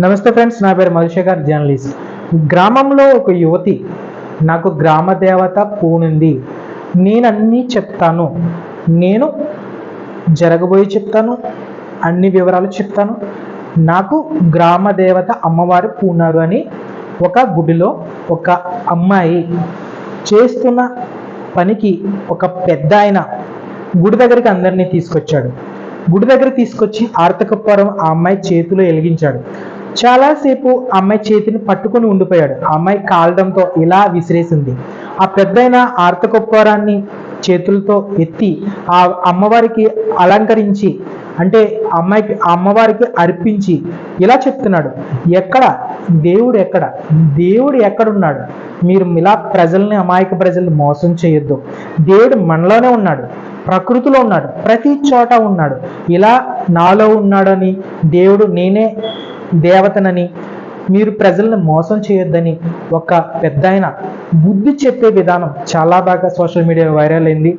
నమస్తే ఫ్రెండ్స్ నా పేరు మధుశేఖర్ జర్నలిస్ట్. గ్రామంలో ఒక యువతి నాకు గ్రామ దేవత పూనుంది. నేను అన్నీ చెప్తాను. నేను జరగబోయి చెప్తాను. అన్ని వివరాలు చెప్తాను. నాకు గ్రామ దేవత అమ్మవారు పూనారు అని ఒక గుడిలో ఒక అమ్మాయి చేస్తున్న పనికి ఒక పెద్ద ఆయన గుడి దగ్గరికి అందరినీ తీసుకొచ్చాడు. గుడి దగ్గర తీసుకొచ్చి ఆర్తకపురం ఆ అమ్మాయి చేతిలో వెలిగించాడు. చాలాసేపు అమ్మాయి చేతిని పట్టుకొని ఉండిపోయాడు. ఆ అమ్మాయి కాలడంతో ఇలా విసిరేసింది. ఆ పెద్దయిన ఆర్తకొప్పారాన్ని చేతులతో ఎత్తి ఆ అమ్మవారికి అలంకరించి అంటే అమ్మాయికి అమ్మవారికి అర్పించి ఇలా చెప్తున్నాడు. ఎక్కడ? దేవుడు ఎక్కడ? దేవుడు ఎక్కడున్నాడు? మీరు ఇలా ప్రజల్ని అమాయక ప్రజల్ని మోసం చేయొద్దు. దేవుడు మనలోనే ఉన్నాడు. ప్రకృతిలో ఉన్నాడు. ప్రతి చోట ఉన్నాడు. ఇలా నాలో ఉన్నాడని దేవుడు నేనే దేవతనని. మీరు ప్రజలను మోసం చేయొద్దని ఒక పెద్ద ఆయన బుద్ధి చెప్పే విధానం చాలా బాగా సోషల్ మీడియా వైరల్ అయింది.